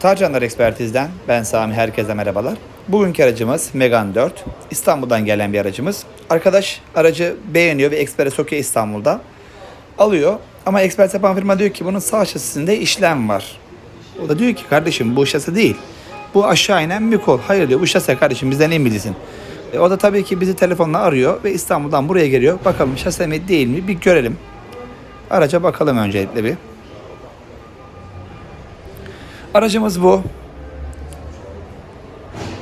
Tarcanlar Ekspertiz'den ben Sami, herkese merhabalar. Bugünkü aracımız Megane 4. İstanbul'dan gelen bir aracımız. Arkadaş aracı beğeniyor ve ekspere sokuyor İstanbul'da. Alıyor ama ekspert yapan firma diyor ki bunun sağ şasisinde işlem var. O da diyor ki kardeşim bu şase değil. Bu aşağı inen bir kol. Hayır diyor bu şase kardeşim bizden en bilirsin. E, o da tabii ki bizi telefonla arıyor ve İstanbul'dan buraya geliyor. Bakalım şase mi değil mi bir görelim. Araca bakalım öncelikle bir. Aracımız bu.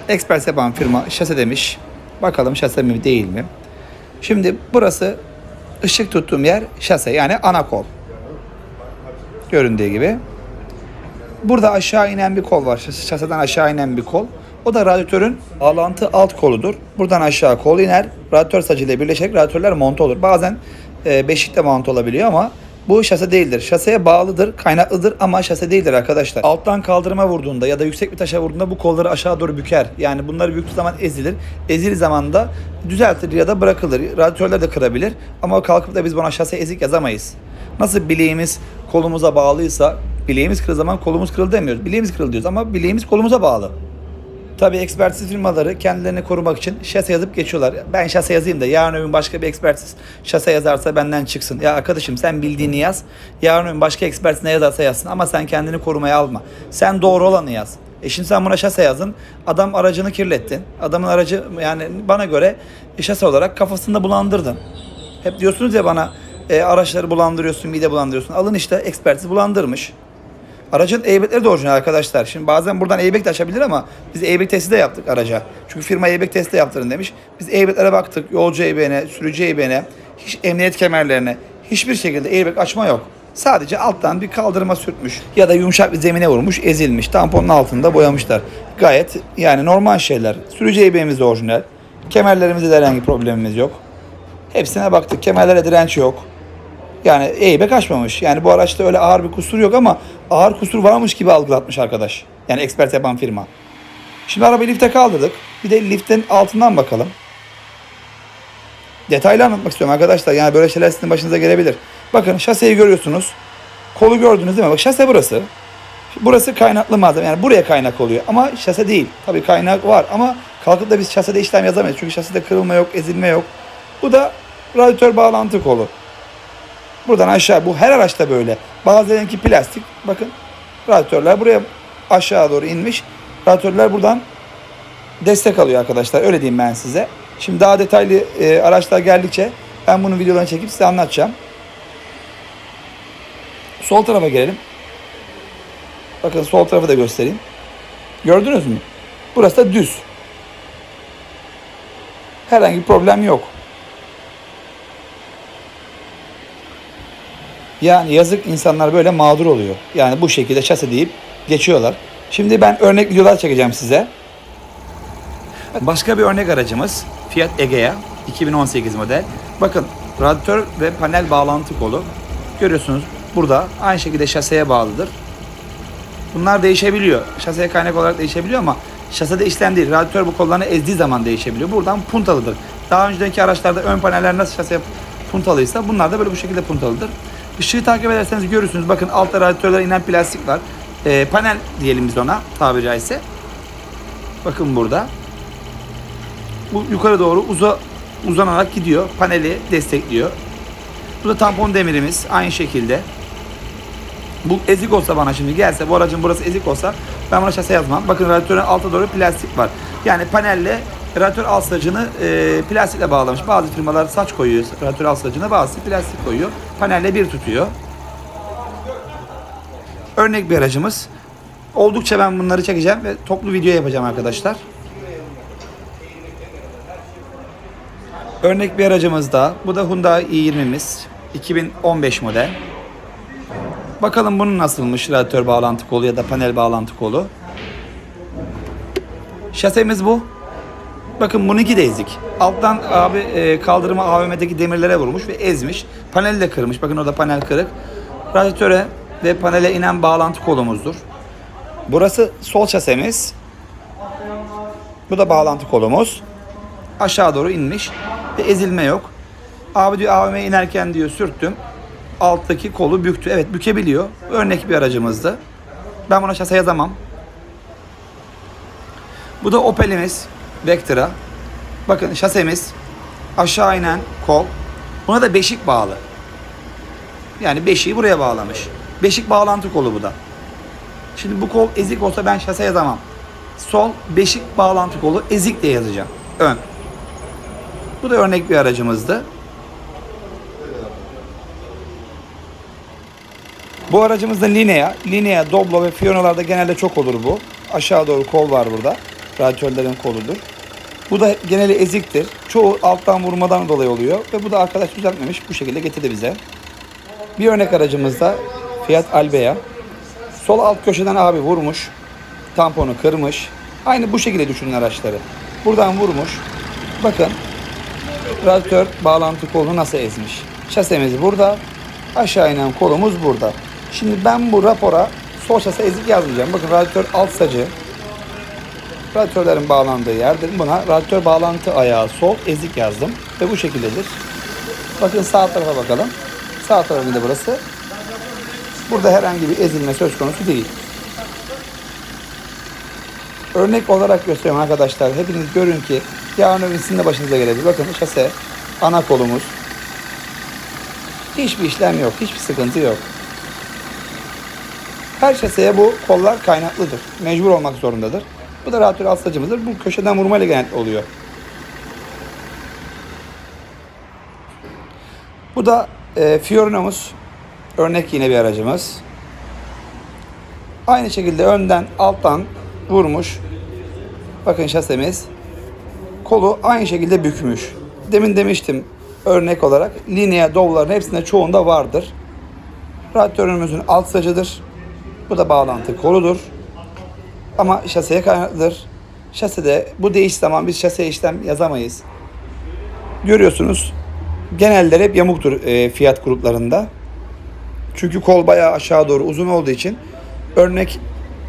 Expert yapan firma şase demiş. Bakalım şase mi değil mi? Şimdi burası ışık tuttuğum yer şase yani ana kol. Göründüğü gibi. Burada aşağı inen bir kol var. Şas- Şaseden aşağı inen bir kol. O da radyatörün bağlantı alt koludur. Buradan aşağı kol iner. Radyatör sacıyla birleşerek radyatörler monte olur. Bazen e, beşikte monte olabiliyor ama bu şase değildir. Şaseye bağlıdır, kaynaklıdır ama şase değildir arkadaşlar. Alttan kaldırıma vurduğunda ya da yüksek bir taşa vurduğunda bu kolları aşağı doğru büker. Yani bunları büktüğü zaman ezilir. Ezildiği zaman da düzeltilir ya da bırakılır. Radyatörler de kırabilir ama kalkıp da biz buna şase ezik yazamayız. Nasıl bileğimiz kolumuza bağlıysa bileğimiz kırıldığı zaman kolumuz kırıldı demiyoruz. Bileğimiz kırıldı diyoruz ama bileğimiz kolumuza bağlı. Tabii ekspertiz firmaları kendilerini korumak için şase yazıp geçiyorlar. Ben şase yazayım da yarın öbür başka bir ekspertiz şase yazarsa benden çıksın. Ya arkadaşım sen bildiğini yaz. Yarın öbür başka ekspertiz ne yazarsa yazsın ama sen kendini korumaya alma. Sen doğru olanı yaz. E şimdi sen buna şase yazın. Adam aracını kirlettin. Adamın aracı yani bana göre şase olarak kafasında bulandırdın. Hep diyorsunuz ya bana e, araçları bulandırıyorsun, mide bulandırıyorsun. Alın işte ekspertiz bulandırmış. Aracın airbagleri de orijinal arkadaşlar. Şimdi bazen buradan airbag de açabilir ama biz airbag testi de yaptık araca. Çünkü firma airbag testi de yaptırın demiş. Biz airbaglere baktık. Yolcu airbag'ine, sürücü airbag'ine, hiç emniyet kemerlerine hiçbir şekilde airbag açma yok. Sadece alttan bir kaldırıma sürtmüş ya da yumuşak bir zemine vurmuş, ezilmiş. Tamponun altında boyamışlar. Gayet yani normal şeyler. Sürücü airbag'imiz de orijinal. Kemerlerimizde de herhangi problemimiz yok. Hepsine baktık. Kemerlere direnç yok. Yani airbag açmamış. Yani bu araçta öyle ağır bir kusur yok ama ağır kusur varmış gibi algılatmış arkadaş. Yani expert yapan firma. Şimdi arabayı lifte kaldırdık. Bir de liftin altından bakalım. Detaylı anlatmak istiyorum arkadaşlar. Yani böyle şeyler sizin başınıza gelebilir. Bakın şaseyi görüyorsunuz. Kolu gördünüz değil mi? Bak şase burası. Burası kaynaklı malzeme. Yani buraya kaynak oluyor. Ama şase değil. Tabii kaynak var ama kalkıp da biz şasede işlem yazamayız. Çünkü şasede kırılma yok, ezilme yok. Bu da radyatör bağlantı kolu. Buradan aşağı bu her araçta böyle. Bazılarınki plastik. Bakın radyatörler buraya aşağı doğru inmiş. Radyatörler buradan destek alıyor arkadaşlar. Öyle diyeyim ben size. Şimdi daha detaylı e, araçlar geldikçe ben bunun videolarını çekip size anlatacağım. Sol tarafa gelelim. Bakın sol tarafı da göstereyim. Gördünüz mü? Burası da düz. Herhangi bir problem yok. Yani yazık insanlar böyle mağdur oluyor. Yani bu şekilde şase deyip geçiyorlar. Şimdi ben örnek videolar çekeceğim size. Başka bir örnek aracımız Fiat Egea 2018 model. Bakın radyatör ve panel bağlantı kolu. Görüyorsunuz burada aynı şekilde şaseye bağlıdır. Bunlar değişebiliyor. Şaseye kaynak olarak değişebiliyor ama şasede işlem değil. Radyatör bu kollarını ezdiği zaman değişebiliyor. Buradan puntalıdır. Daha önceki araçlarda ön paneller nasıl şase puntalıysa bunlar da böyle bu şekilde puntalıdır. Işığı takip ederseniz görürsünüz. Bakın altta radyatörler inen plastik var. Ee, panel diyelim biz ona tabiri caizse. Bakın burada. Bu yukarı doğru uza, uzanarak gidiyor. Paneli destekliyor. Bu da tampon demirimiz. Aynı şekilde. Bu ezik olsa bana şimdi gelse bu aracın burası ezik olsa ben buna şase yazmam. Bakın radyatörün alta doğru plastik var. Yani panelle radyatör alt sacını e, plastikle bağlamış. Bazı firmalar saç koyuyor radyatör alt sacına bazısı plastik koyuyor. Panelle bir tutuyor. Örnek bir aracımız. Oldukça ben bunları çekeceğim ve toplu video yapacağım arkadaşlar. Örnek bir aracımız da. Bu da Hyundai i20'miz. 2015 model. Bakalım bunun nasılmış radyatör bağlantı kolu ya da panel bağlantı kolu. Şasemiz bu. Bakın bununki de ezik. Alttan abi e, kaldırıma AVM'deki demirlere vurmuş ve ezmiş. Paneli de kırmış. Bakın orada panel kırık. Radyatöre ve panele inen bağlantı kolumuzdur. Burası sol şasemiz. Bu da bağlantı kolumuz. Aşağı doğru inmiş ve ezilme yok. Abi diyor AVM'ye inerken diyor sürttüm. Alttaki kolu büktü. Evet bükebiliyor. Örnek bir aracımızdı. Ben buna şase yazamam. Bu da Opel'imiz Vectra. Bakın şasemiz aşağı inen kol. Buna da beşik bağlı. Yani beşiği buraya bağlamış. Beşik bağlantı kolu bu da. Şimdi bu kol ezik olsa ben şase yazamam. Sol beşik bağlantı kolu ezik diye yazacağım. Ön. Bu da örnek bir aracımızdı. Bu aracımızda Linea. Linea, Doblo ve Fiona'larda genelde çok olur bu. Aşağı doğru kol var burada. Radyatörlerin koludur. Bu da geneli eziktir. Çoğu alttan vurmadan dolayı oluyor. Ve bu da arkadaş düzeltmemiş. Bu şekilde getirdi bize. Bir örnek aracımızda Fiat Albea. Sol alt köşeden abi vurmuş. Tamponu kırmış. Aynı bu şekilde düşünün araçları. Buradan vurmuş. Bakın radyatör bağlantı kolunu nasıl ezmiş. Şasemiz burada. Aşağı inen kolumuz burada. Şimdi ben bu rapora sol şase ezik yazmayacağım. Bakın radyatör alt sacı. Radyatörlerin bağlandığı yerdir. Buna radyatör bağlantı ayağı sol ezik yazdım. Ve bu şekildedir. Bakın sağ tarafa bakalım. Sağ tarafında burası. Burada herhangi bir ezilme söz konusu değil. Örnek olarak gösteriyorum arkadaşlar. Hepiniz görün ki yarın öbür sizin de başınıza gelebilir. Bakın şase, ana kolumuz. Hiçbir işlem yok. Hiçbir sıkıntı yok. Her şaseye bu kollar kaynaklıdır. Mecbur olmak zorundadır. Bu da radyatör alt sacımızdır. Bu köşeden vurmayla genellikle oluyor. Bu da e, Fiorino'muz. Örnek yine bir aracımız. Aynı şekilde önden alttan vurmuş. Bakın şasemiz. Kolu aynı şekilde bükmüş. Demin demiştim örnek olarak linea dovların hepsinde çoğunda vardır. Radyatörümüzün alt sacıdır. Bu da bağlantı koludur. Ama şaseye kaynaklıdır. Şasede bu değiş zaman biz şaseye işlem yazamayız. Görüyorsunuz genelde hep yamuktur e, fiyat gruplarında. Çünkü kol bayağı aşağı doğru uzun olduğu için örnek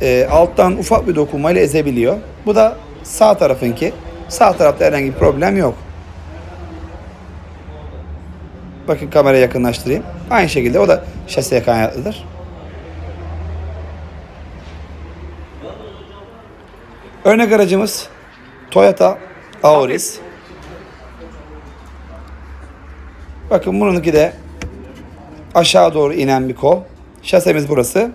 e, alttan ufak bir dokunmayla ezebiliyor. Bu da sağ tarafınki. Sağ tarafta herhangi bir problem yok. Bakın kameraya yakınlaştırayım. Aynı şekilde o da şaseye kaynaklıdır. Örnek aracımız Toyota Auris. Bakın bununki de aşağı doğru inen bir kol. Şasemiz burası.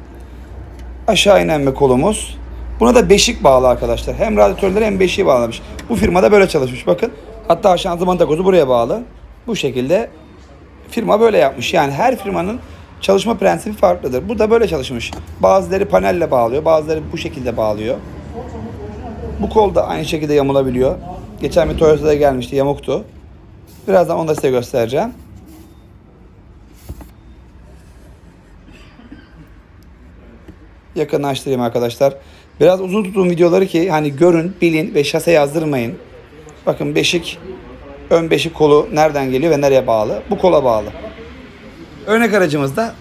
Aşağı inen bir kolumuz. Buna da beşik bağlı arkadaşlar. Hem radyatörleri hem beşiği bağlamış. Bu firmada böyle çalışmış bakın. Hatta şanzıman takozu buraya bağlı. Bu şekilde firma böyle yapmış. Yani her firmanın çalışma prensibi farklıdır. Bu da böyle çalışmış. Bazıları panelle bağlıyor, bazıları bu şekilde bağlıyor. Bu kol da aynı şekilde yamulabiliyor. Geçen bir Toyota'da gelmişti, yamuktu. Birazdan onu da size göstereceğim. Yakınlaştırayım arkadaşlar. Biraz uzun tutun videoları ki hani görün, bilin ve şase yazdırmayın. Bakın beşik, ön beşik kolu nereden geliyor ve nereye bağlı? Bu kola bağlı. Örnek aracımız da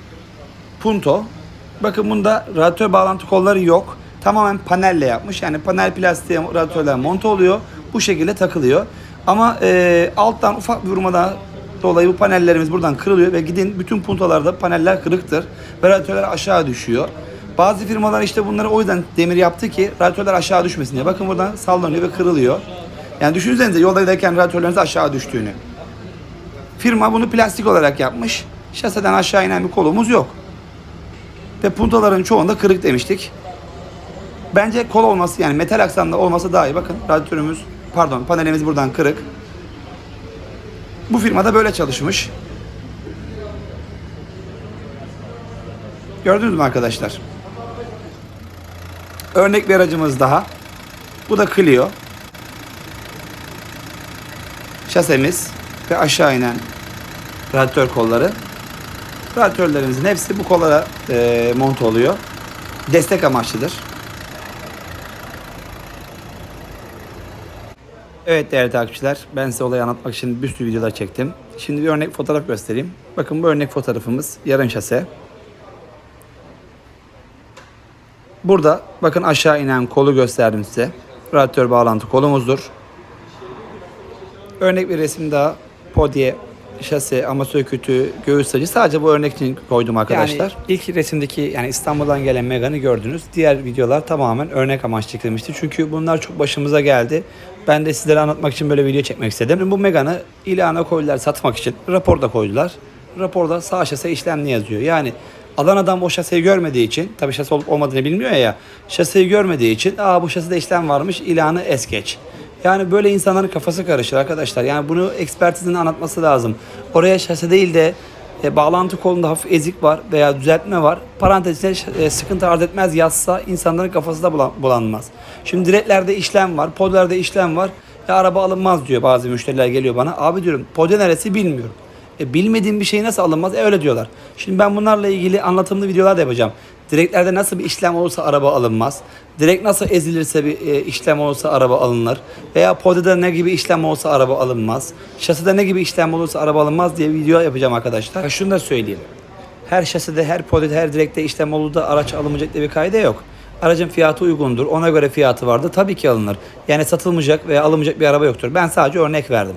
Punto. Bakın bunda radyatör bağlantı kolları yok. Tamamen panelle yapmış. Yani panel plastiğe radyatörler monte oluyor. Bu şekilde takılıyor. Ama e, alttan ufak bir vurmadan dolayı bu panellerimiz buradan kırılıyor ve gidin bütün puntolarda paneller kırıktır. Ve radyatörler aşağı düşüyor. Bazı firmalar işte bunları o yüzden demir yaptı ki radyatörler aşağı düşmesin diye. Bakın buradan sallanıyor ve kırılıyor. Yani düşünsenize yolda giderken radyatörleriniz aşağı düştüğünü. Firma bunu plastik olarak yapmış. Şaseden aşağı inen bir kolumuz yok. Ve puntaların çoğunda kırık demiştik. Bence kol olması yani metal aksamda olması daha iyi. Bakın radyatörümüz pardon panelimiz buradan kırık. Bu firmada böyle çalışmış. Gördünüz mü arkadaşlar? Örnek bir aracımız daha. Bu da Clio. Şasemiz ve aşağı inen radyatör kolları. Radyatörlerimizin hepsi bu kollara e, monte oluyor. Destek amaçlıdır. Evet değerli takipçiler, ben size olayı anlatmak için bir sürü videolar çektim. Şimdi bir örnek fotoğraf göstereyim. Bakın bu örnek fotoğrafımız yarım şase. Burada bakın aşağı inen kolu gösterdim size. Radyatör bağlantı kolumuzdur. Örnek bir resim daha. Podie şase, amatör kütüğü, göğüs sacı sadece bu örnek için koydum arkadaşlar. Yani ilk resimdeki yani İstanbul'dan gelen Megane'ı gördünüz. Diğer videolar tamamen örnek amaçlı çekilmişti. Çünkü bunlar çok başımıza geldi. Ben de sizlere anlatmak için böyle video çekmek istedim. Bu Megane'ı ilana koydular satmak için. Raporda koydular. Raporda sağ şase işlemli yazıyor. Yani alan adam o şaseyi görmediği için, tabii şase olup olmadığını bilmiyor ya, şaseyi görmediği için, aa bu şasede işlem varmış, ilanı es geç. Yani böyle insanların kafası karışır arkadaşlar. Yani bunu ekspertizin anlatması lazım. Oraya şase değil de e, bağlantı kolunda hafif ezik var veya düzeltme var. Parantezine e, sıkıntı arz etmez yazsa insanların kafası da bulan- bulanmaz. Şimdi direklerde işlem var, podlerde işlem var. Ya araba alınmaz diyor bazı müşteriler geliyor bana. Abi diyorum pode neresi bilmiyorum. E, bilmediğim bir şey nasıl alınmaz? E, öyle diyorlar. Şimdi ben bunlarla ilgili anlatımlı videolar da yapacağım. Direklerde nasıl bir işlem olursa araba alınmaz. Direkt nasıl ezilirse bir e, işlem olursa araba alınır. Veya podede ne gibi işlem olursa araba alınmaz. Şaside ne gibi işlem olursa araba alınmaz diye video yapacağım arkadaşlar. Ha, şunu da söyleyeyim. Her şaside, her podede, her direkte işlem olur da araç alınmayacak diye bir kaide yok. Aracın fiyatı uygundur. Ona göre fiyatı vardı. Tabii ki alınır. Yani satılmayacak veya alınmayacak bir araba yoktur. Ben sadece örnek verdim.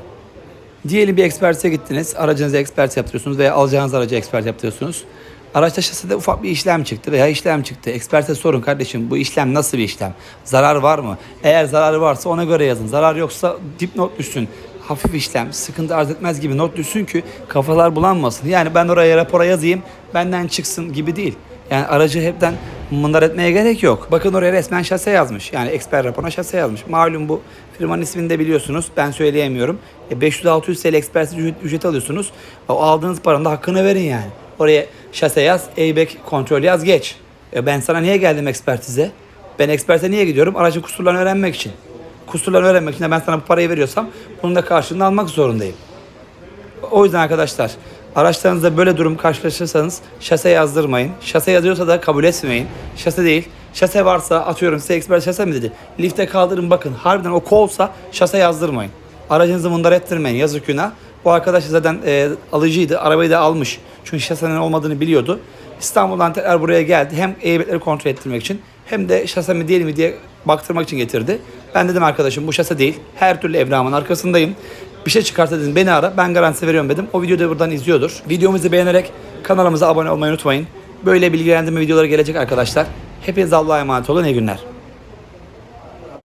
Diyelim bir ekspertize gittiniz. Aracınıza ekspert yaptırıyorsunuz veya alacağınız aracı ekspert yaptırıyorsunuz. Araçta şaside ufak bir işlem çıktı veya işlem çıktı. Eksperte sorun kardeşim bu işlem nasıl bir işlem? Zarar var mı? Eğer zararı varsa ona göre yazın. Zarar yoksa dipnot düşsün. Hafif işlem, sıkıntı arz etmez gibi not düşsün ki kafalar bulanmasın. Yani ben oraya rapora yazayım, benden çıksın gibi değil. Yani aracı hepten mındar etmeye gerek yok. Bakın oraya resmen şase yazmış. Yani eksper raporuna şase yazmış. Malum bu firmanın ismini de biliyorsunuz. Ben söyleyemiyorum. E 500-600 TL ekspersiz ücret, ücret alıyorsunuz. O aldığınız paranın da hakkını verin yani. Oraya şase yaz, airbag kontrol yaz, geç. E ben sana niye geldim ekspertize? Ben eksperte niye gidiyorum? Aracın kusurlarını öğrenmek için. Kusurlarını öğrenmek için de ben sana bu parayı veriyorsam bunun da karşılığını almak zorundayım. O yüzden arkadaşlar araçlarınızda böyle durum karşılaşırsanız şase yazdırmayın. Şase yazıyorsa da kabul etmeyin. Şase değil. Şase varsa atıyorum size expert şase mi dedi. Lifte kaldırın bakın harbiden o kolsa şase yazdırmayın. Aracınızı mundar ettirmeyin yazık günah. Bu arkadaş zaten e, alıcıydı. Arabayı da almış. Çünkü şasenin olmadığını biliyordu. İstanbul'dan tekrar buraya geldi. Hem eybetleri kontrol ettirmek için hem de şase mi değil mi diye baktırmak için getirdi. Ben dedim arkadaşım bu şase değil. Her türlü evramın arkasındayım. Bir şey çıkarsa dedim beni ara ben garantisi veriyorum dedim. O videoyu da buradan izliyordur. Videomuzu beğenerek kanalımıza abone olmayı unutmayın. Böyle bilgilendirme videoları gelecek arkadaşlar. Hepinize Allah'a emanet olun. İyi günler.